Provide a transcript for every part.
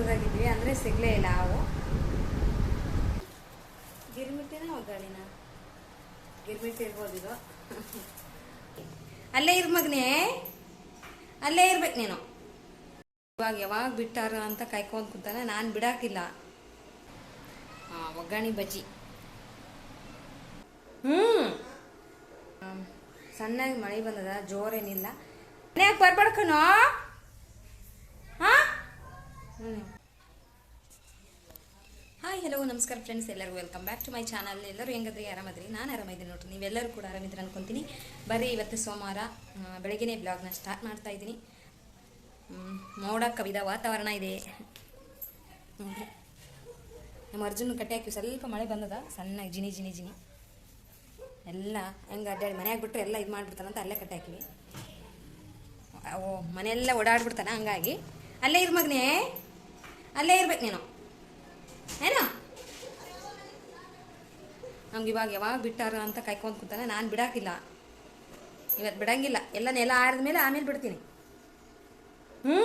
ಚಿತ್ರದುರ್ಗಾಗಿದ್ವಿ ಅಂದರೆ ಸಿಗ್ಲೇ ಇಲ್ಲ ಅವು. ಗಿರ್ಮಿಟ್ಟಿನ ಒಗ್ಗಾಳಿನ ಗಿರ್ಮಿಟ್ಟಿ ಇರ್ಬೋದು ಇದು. ಅಲ್ಲೇ ಇರ್ ಮಗನೇ. ಅಲ್ಲೇ ಇರ್ಬೇಕು ನೀನು. ಇವಾಗ ಯಾವಾಗ ಬಿಟ್ಟಾರ ಅಂತ ಕಾಯ್ಕೊಂಡ್ ಕೂತಾನೆ, ನಾನು ಬಿಡಾಕಿಲ್ಲ. ಹಾಂ ಒಗ್ಗರಣೆ ಬಜ್ಜಿ. ಹ್ಞೂ ಸಣ್ಣಗೆ ಮಳೆ ಬಂದದ, ಜೋರೇನಿಲ್ಲ. ಮನೆಯಾಗ ಬರ್ಬಾಡ್ಕಣೋ ಹಾಂ ಹಾಯ್ ಹಲೋ ನಮಸ್ಕಾರ ಫ್ರೆಂಡ್ಸ್ ಎಲ್ಲರಿಗೂ welcome back to my channel ಎಲ್ಲರೂ ಹೆಂಗದ್ರಿ? ಆರಾಮದ್ರಿ? ನಾನು ಆರಾಮಿದ್ದೀನಿ ನೋಡ್ರಿ. ನೀವೆಲ್ಲರೂ ಕೂಡ ಆರಾಮಿದ್ರೆ ಅನ್ಕೊಂತೀನಿ. ಬರೀ ಇವತ್ತು ಸೋಮವಾರ ಬೆಳಗ್ಗೆ ಬ್ಲಾಗ್ನ ಸ್ಟಾರ್ಟ್ ಮಾಡ್ತಾ ಇದ್ದೀನಿ. ಮೋಡ, ಕವಿದ ವಾತಾವರಣ ಇದೆ. ನೋಡ್ರಿ. ನಮ್ಮ ಅರ್ಜುನ್ ಕಟ್ಟೆ ಹಾಕಿ ಸ್ವಲ್ಪ ಮಳೆ ಬಂದದ, ಸಣ್ಣಗೆ ಜಿನಿ ಜಿನಿ ಜಿನಿ. ಎಲ್ಲ ಹೆಂಗೆ ಅಡ್ಡಾಡಿ ಮನ್ಯಾಗ ಬಿಟ್ಟರೆ ಎಲ್ಲ ಇದು ಮಾಡಿಬಿಡ್ತಾನಂತ ಅಲ್ಲೇ ಕಟ್ಟೆ ಹಾಕಿವಿ ಓ, ಮನೆಯೆಲ್ಲ ಓಡಾಡ್ಬಿಡ್ತಾನೆ ಹಂಗಾಗಿ. ಅಲ್ಲೇ ಇರು ಮಗನೇ. ಅಲ್ಲೇ ಇರ್ಬೇಕು ನೀನು. ಏನೋ? ನಮ್ಗೆ ಇವಾಗ ಯಾವಾಗ ಬಿಟ್ಟಾರ ಅಂತ ಕಾಯ್ಕೊಂತ ಕೂತಾನೆ ನಾನು ಬಿಡಾಕಿಲ್ಲ. ಇವತ್ತು ಬಿಡಂಗಿಲ್ಲ. ಎಲ್ಲ ನೆಲ ಆರಿದ ಮೇಲೆ ಆಮೇಲೆ ಬಿಡ್ತೀನಿ. ಹ್ಞೂ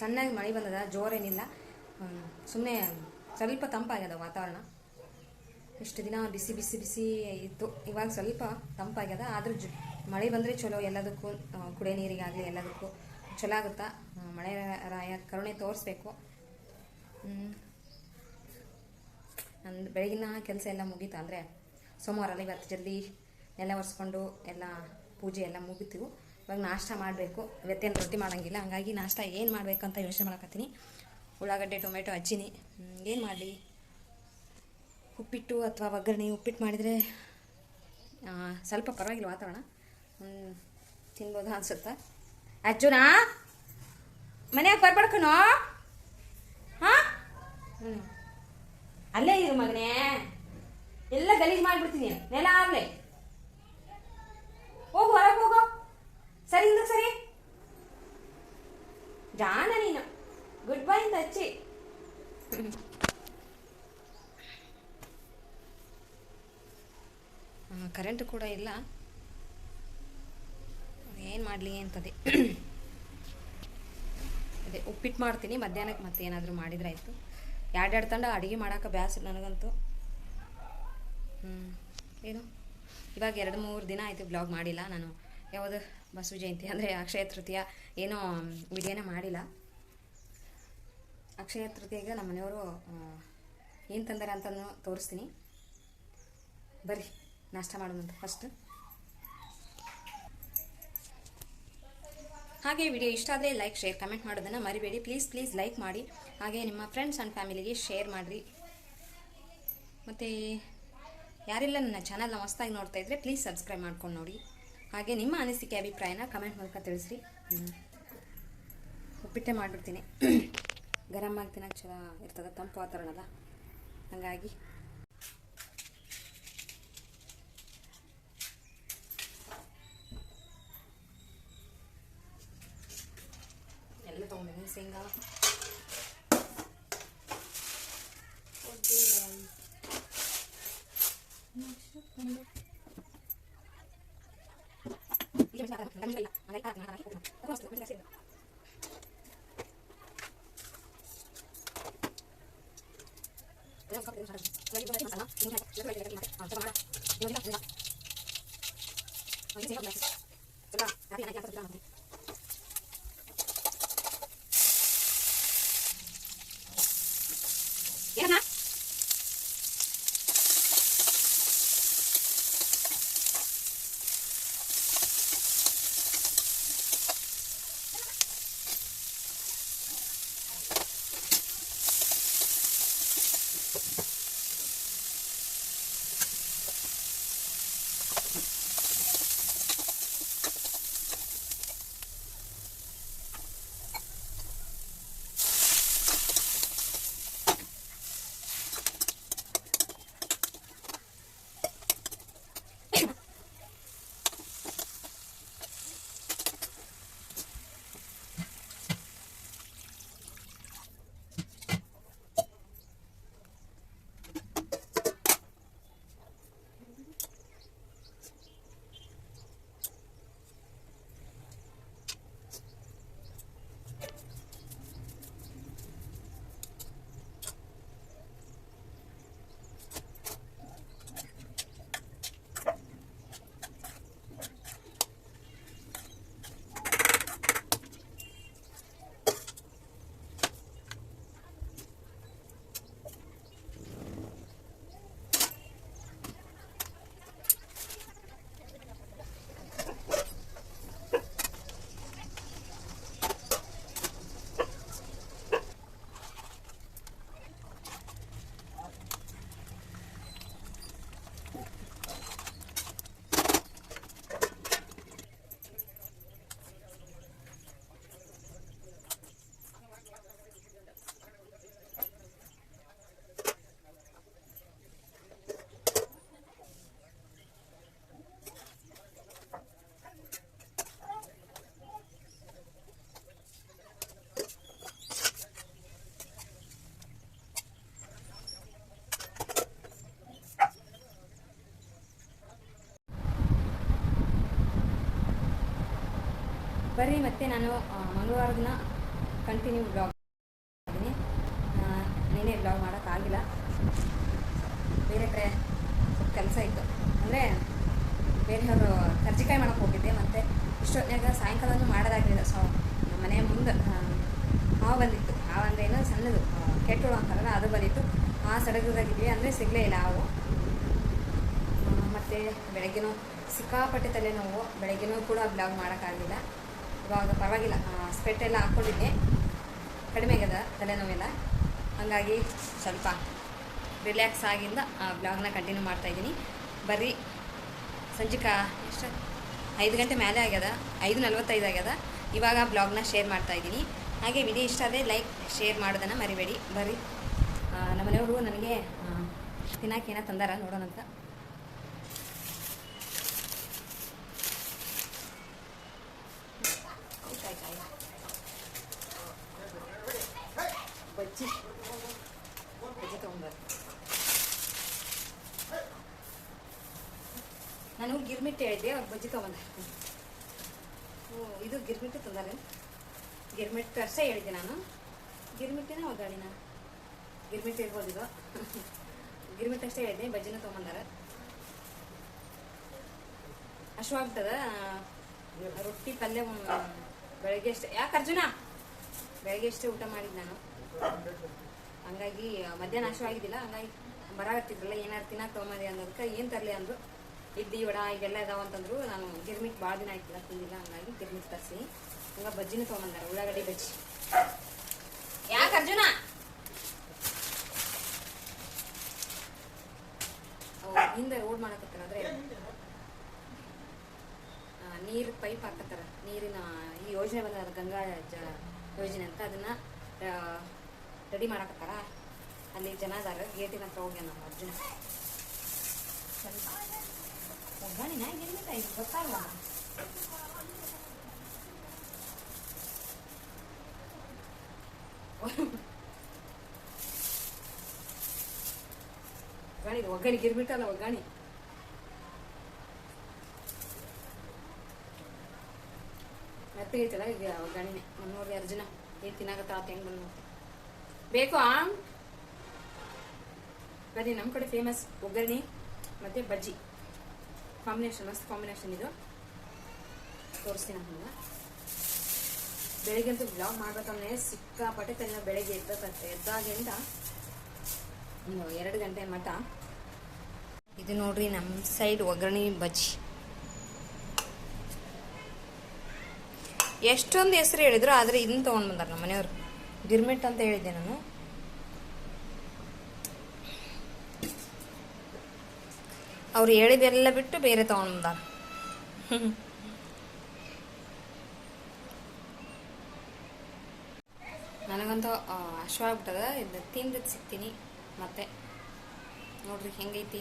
ಸಣ್ಣಗೆ ಮಳೆ ಬಂದದ ಜೋರೇನಿಲ್ಲ ಸುಮ್ಮನೆ ಸ್ವಲ್ಪ ತಂಪಾಗ್ಯದ ವಾತಾವರಣ. ಇಷ್ಟು ದಿನ ಬಿಸಿ ಬಿಸಿ ಬಿಸಿ ಇತ್ತು. ಇವಾಗ ಸ್ವಲ್ಪ ತಂಪಾಗ್ಯದ. ಆದ್ರೂ ಮಳೆ ಬಂದರೆ ಚಲೋ ಎಲ್ಲದಕ್ಕೂ ಕುಡಿಯೋ ನೀರಿಗಾಗಲಿ ಎಲ್ಲದಕ್ಕೂ. ಚಲೋ ಆಗುತ್ತಾ ಮಳೆ ರಾಯ ಕರುಣೆ ತೋರಿಸ್ಬೇಕು. ನಂದು ಬೆಳಗಿನ ಕೆಲಸ ಎಲ್ಲ ಮುಗೀತು ಅಂದರೆ ಸೋಮವಾರ ಅಲ್ಲ ಇವತ್ತು ಜಲ್ದಿ ನೆಲ ಒರೆಸ್ಕೊಂಡು ಎಲ್ಲ ಪೂಜೆ ಎಲ್ಲ ಮುಗಿತು. ಇವಾಗ ನಾಷ್ಟ ಮಾಡಬೇಕು. ಇವತ್ತೇನು ರೊಟ್ಟಿ ಮಾಡೋಂಗಿಲ್ಲ. ಹಂಗಾಗಿ ನಾಷ್ಟ ಏನು ಮಾಡಬೇಕಂತ ಯೋಚನೆ ಮಾಡಕತ್ತೀನಿ. ಉಳ್ಳಾಗಡ್ಡೆ, ಟೊಮೆಟೊ ಹಚ್ಚಿನಿ ಏನು ಮಾಡಲಿ? ಉಪ್ಪಿಟ್ಟು ಅಥವಾ ಒಗ್ಗರಣೆ ಉಪ್ಪಿಟ್ಟು ಮಾಡಿದರೆ ಸ್ವಲ್ಪ ಪರವಾಗಿಲ್ಲ ವಾತಾವರಣ. ತಿನ್ಬೋದು ಅನ್ಸುತ್ತೆ? ಅಜ್ಜುನಾ ಮನೆಯಾಗ ಬರ್ಬಡ್ಕನೋ ಹಾ? ಅಲ್ಲೇ ಇರು ಮಗನೇ. ಎಲ್ಲ ಗಲೀಜು ಮಾಡಿಬಿಡ್ತೀನಿ. ನೆಲ ಆಗ್ಲೇ. ಹೋಗು, ಹೊರಗೆ ಹೋಗು. ಸರಿ ಹಿಂದಕ್ಕೆ ಸರಿ. ಜಾಣ ನೀನು. ಗುಡ್ ಬೈ ಅಂತ ಹಚ್ಚಿ ಕರೆಂಟ್ ಕೂಡ ಇಲ್ಲ. ಏನು ಮಾಡಲಿ ಅಂತದೆ. ಅದೇ ಉಪ್ಪಿಟ್ಟು ಮಾಡ್ತೀನಿ, ಮಧ್ಯಾಹ್ನಕ್ಕೆ ಮತ್ತೆ ಏನಾದರೂ ಮಾಡಿದ್ರೆ ಆಯಿತು. ಎರಡೆರಡು ತಂಡ ಅಡುಗೆ ಮಾಡೋಕೆ ಬ್ಯಾಸ ನನಗಂತೂ. ಏನು? ಇವಾಗ ಎರಡು ಮೂರು ದಿನ ಆಯಿತು ಬ್ಲಾಗ್ ಮಾಡಿಲ್ಲ. ನಾನು ಯಾವುದು ಬಸವ ಜಯಂತಿ ಅಂದರೆ ಅಕ್ಷಯ ತೃತೀಯ ಏನೋ ವಿಡಿಯೋನೇ ಮಾಡಿಲ್ಲ. ಅಕ್ಷಯ ತೃತೀಯಗೆ ನಮ್ಮ ಮನೆಯವರು ಏನು ತಂದಾರೆ ಅಂತಲೂ ತೋರಿಸ್ತೀನಿ. ಬರ್ರಿ, ನಾಷ್ಟ ಮಾಡೋದಂತ ಫಸ್ಟ್ ಹಾಗೆ ವಿಡಿಯೋ ಇಷ್ಟ ಆದರೆ ಲೈಕ್, ಶೇರ್, ಕಮೆಂಟ್ ಮಾಡೋದನ್ನು ಮರಿಬೇಡಿ. ಪ್ಲೀಸ್ ಪ್ಲೀಸ್ ಲೈಕ್ ಮಾಡಿ. ಹಾಗೆ ನಿಮ್ಮ ಫ್ರೆಂಡ್ಸ್ ಆ್ಯಂಡ್ ಫ್ಯಾಮಿಲಿಗೆ ಶೇರ್ ಮಾಡಿರಿ. ಮತ್ತು ಯಾರೆಲ್ಲ ನನ್ನ ಚಾನಲ್ನ ಹೊಸ್ದಾಗಿ ನೋಡ್ತಾ ಇದ್ದರೆ ಪ್ಲೀಸ್ ಸಬ್ಸ್ಕ್ರೈಬ್ ಮಾಡ್ಕೊಂಡು ನೋಡಿ. ಹಾಗೆ ನಿಮ್ಮ ಅನಿಸಿಕೆ, ಅಭಿಪ್ರಾಯನ ಕಮೆಂಟ್ ಮೂಲಕ ತಿಳಿಸ್ರಿ. ಉಪ್ಪಿಟ್ಟೆ ಮಾಡಿಬಿಡ್ತೀನಿ. ಗರಮ್ ಆಗಿ ತಿನ್ನೋಕ್ಕೆ ಚಲೋ ಇರ್ತದೆ, ತಂಪು ವಾತಾವರಣ ಅಲ್ಲ ಹಾಗಾಗಿ single Terima kasih. ಬರ್ರಿ, ಮತ್ತೆ ನಾನು ಮಂಗಳವಾರ ದಿನ ಕಂಟಿನ್ಯೂ ಬ್ಲಾಗ್ ಮಾಡ್ತೀನಿ. ನೀನೇ ಬ್ಲಾಗ್ ಮಾಡೋಕ್ಕಾಗಿಲ್ಲ ಬೇರೆ ಕಡೆ ಕೆಲಸ ಇತ್ತು. ಅಂದರೆ ಬೇರೆಯವರು ಕರ್ಜಿಕಾಯಿ ಮಾಡೋಕೆ ಹೋಗಿದ್ದೆ, ಮತ್ತು ಇಷ್ಟೊತ್ತಿನಾಗ ಸಾಯಂಕಾಲನೂ ಮಾಡೋದಾಗಲಿಲ್ಲ. ಸೊ ನಮ್ಮ ಮನೆ ಮುಂದೆ ಹಾವು ಬಂದಿತ್ತು. ಹಾವು ಅಂದರೆ ಏನೋ ಸಣ್ಣದು ಕೆಟ್ಟಳು ಅಂತಾರಲ್ಲ, ಅದು ಬಂದಿತ್ತು. ಆ ಸಡಗದಾಗಿದ್ವಿ ಅಂದರೆ ಸಿಗಲೇ ಇಲ್ಲ ಹಾವು. ಮತ್ತು ಮತ್ತೆ ಬೆಳಗ್ಗೆನೂ ಸಿಕ್ಕಾಪಟ್ಟೆ ತಲೆನೋವು, ಬೆಳಗ್ಗೆನೂ ಕೂಡ ಬ್ಲಾಗ್ ಮಾಡೋಕ್ಕಾಗಲಿಲ್ಲ ಇವಾಗ ಪರವಾಗಿಲ್ಲ. ಸ್ಪೆಟ್ ಎಲ್ಲ ಹಾಕ್ಕೊಂಡಿದ್ದೆ ಕಡಿಮೆ ಆಗ್ಯದ ತಲೆನೋವೆಲ್ಲ. ಹಾಗಾಗಿ ಸ್ವಲ್ಪ ರಿಲ್ಯಾಕ್ಸ್ ಆಗಿಂದ ಆ ಬ್ಲಾಗ್ನ ಕಂಟಿನ್ಯೂ ಮಾಡ್ತಾಯಿದ್ದೀನಿ ಬರ್ರಿ. ಸಂಜಿಕ, ಎಷ್ಟು? ಐದು ಗಂಟೆ ಮೇಲೆ ಆಗ್ಯದ. ಐದು ನಲ್ವತ್ತೈದು ಆಗ್ಯದ. ಇವಾಗ ಬ್ಲಾಗ್ನ ಶೇರ್ ಮಾಡ್ತಾಯಿದ್ದೀನಿ ಹಾಗೆ ವಿಡಿಯೋ ಇಷ್ಟ ಆದರೆ ಲೈಕ್ ಶೇರ್ ಮಾಡೋದನ್ನು ಮರಿಬೇಡಿ. ಬರ್ರಿ. ನಮ್ಮನೆಯವರು ನಮ್ಮ ಮನೆಯವರು ನನಗೆ ತಿನ್ನಕ್ಕೆ ಏನೋ ತಂದಾರ ನೋಡೋಣಂತ ಕಾಯಿ, ಕಾಯಿ. ಬಜ್ಜಿ ಬಜ್ಜಿ ತಗೊಂಡ್ಬಾರ ನಾನು ಗಿರ್ಮಿಟ್ ಹೇಳಿದೆ ಅವ್ರು ಬಜ್ಜಿ ತಗೊಂಡ ಓ ಇದು ಗಿರ್ಮಿಟ್ಟು ತಂದಾರೆ. ಗಿರ್ಮಿಟ್ಟು ಅಷ್ಟೇ ಹೇಳಿದ್ದೆ ನಾನು. ಗಿರ್ಮಿಟ್ಟಿನ ಒಗ್ಗಾಡಿನ ಗಿರ್ಮಿಟ್ಟು ಇರ್ಬೋದು ಇದು ಗಿರ್ಮಿಟ್ಟು ಅಷ್ಟೇ ಹೇಳಿದ್ದೆ, ಬಜ್ಜಿನ ತೊಗೊಂಬಂದಾರ ಅಶ್ವಾಗ್ತದ ರೊಟ್ಟಿ ಪಲ್ಯ ಬೆಳಗ್ಗೆ ಅಷ್ಟೇ. ಯಾಕೆ ಅರ್ಜುನ? ಬೆಳಗ್ಗೆ ಅಷ್ಟೇ ಊಟ ಮಾಡಿದ್ದು ನಾನು. ಹಂಗಾಗಿ ಮಧ್ಯಾಹ್ನ ಅಷ್ಟು ಆಗಿದ್ದಿಲ್ಲ, ಹಂಗಾಗಿ ಬರಾಗತ್ತಿದ್ರಲ್ಲ ಏನಾರು ತಿನ್ನಕ್ಕೆ ತೊಗೊಂಬಂದೆ ಅನ್ನೋದಕ್ಕೆ ಏನು ತರಲಿ ಅಂದ್ರು. ಇಡ್ಲಿ ವಡ ಇವೆಲ್ಲ ಇದಾವ ಅಂತಂದ್ರು, ನಾನು ಗಿರ್ಮಿಟ್ ಭಾಳ ದಿನ ಆಯ್ತಿಲ್ಲ ತಿಂದಿಲ್ಲ ಹಂಗಾಗಿ ಗಿರ್ಮಿಟ್ ತರಿಸಿ. ಹಂಗ ಬಜ್ಜಿನ ತೊಗೊಂಬಂದಾರ, ಉಳ್ಳಾಗಡ್ಡಿ ಬಜ್ಜಿ. ಯಾಕೆ ಅರ್ಜುನ? ಹಿಂದೆ ರೋಡ್ ಮಾಡಕತ್ತಾರ ಅಂದ್ರೆ? ನೀರು ಪೈಪ್ ಹಾಕತ್ತಾರ, ನೀರಿನ ಈ ಯೋಜನೆ ಬಂದ ಗಂಗಾ ಯೋಜನೆ ಅಂತ, ಅದನ್ನ ರೆಡಿ ಮಾಡಕತ್ತಾರ. ಅಲ್ಲಿ ಜನ ಅದಾರ ಗೇಟಿನ ಹತ್ರ ಹೋಗ್ಯಾನ ಅರ್ಜುನ. ಸ್ವಲ್ಪ ಒಗ್ಗಣಿನ ಎಲ್ಲಿಂದ ಇದು ಗೊತ್ತಾಗಲ್ಲ ಒಗ್ಗಣಿ ಇದು ಒಗ್ಗಣಿ ಗಿರ್ಬಿಟ್ಟಲ್ಲ ಒಗ್ಗಣಿ ಮೆತ್ತಗೆ ಐತಲ್ಲ ಈಗ ಒಗ್ಗಣಿನೆ ನಮ್ಮೂರಿಗೆ ಅರ್ಜುನ ಏನು ತಿನ್ನಾಕತ್ತ ಆತ ಹೆಂಗ್ ಬಂದು ಬೇಕು ಆ ಬನ್ನಿ ನಮ್ಮ ಕಡೆ ಫೇಮಸ್ ಒಗ್ಗರಣೆ ಮತ್ತು ಬಜ್ಜಿ ಕಾಂಬಿನೇಷನ್ ಮಸ್ತ್ ಕಾಂಬಿನೇಷನ್ ಇದು. ತೋರಿಸ್ತೀನಿ ಅಂತ ಬೆಳಿಗ್ಗೆ ಅಂತೂ ಬ್ಲಾಗ್ ಮಾಡ್ಬೇಕಂದ್ರೆ ಸಿಕ್ಕಾಪಟ್ಟೆ ತಲೆ ಬೆಳಗ್ಗೆ ಎದ್ದ ಎದ್ದಾಗಿಂದ ಒಂದು ಎರಡು ಗಂಟೆ ಮಟ್ಟ ಇದು ನೋಡ್ರಿ ನಮ್ಮ ಸೈಡ್ ಒಗ್ಗರಣೆ ಬಜ್ಜಿ. ಎಷ್ಟೊಂದು ಹೆಸರು ಹೇಳಿದ್ರು, ಆದರೆ ಇದನ್ನ ತೊಗೊಂಡು ಬಂದಾರ ನಮ್ಮ ಮನೆಯವರು ಗಿರ್ಮಿಟ್ ಅಂತ ಹೇಳಿದ್ದೆ ನಾನು. ಅವ್ರು ಹೇಳಿದೆಲ್ಲ ಬಿಟ್ಟು ಬೇರೆ ತಗೊಂಡ ನನಗಂತೂ ಅಶ್ವ ಆಗ್ಬಿಟ್ಟದ. ಇದು ತಿಂದು ಸಿಗ್ತೀನಿ. ಮತ್ತೆ, ನೋಡ್ರಿ ಹೆಂಗೈತಿ.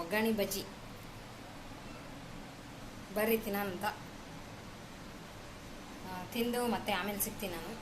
ಒಗ್ಗರಣೆ ಬಜ್ಜಿ. ಬರ್ರಿ ತಿನ್ನಂತ ತಿಂದು ಮತ್ತೆ ಆಮೇಲೆ ಸಿಗ್ತೀನಿ ನಾನು.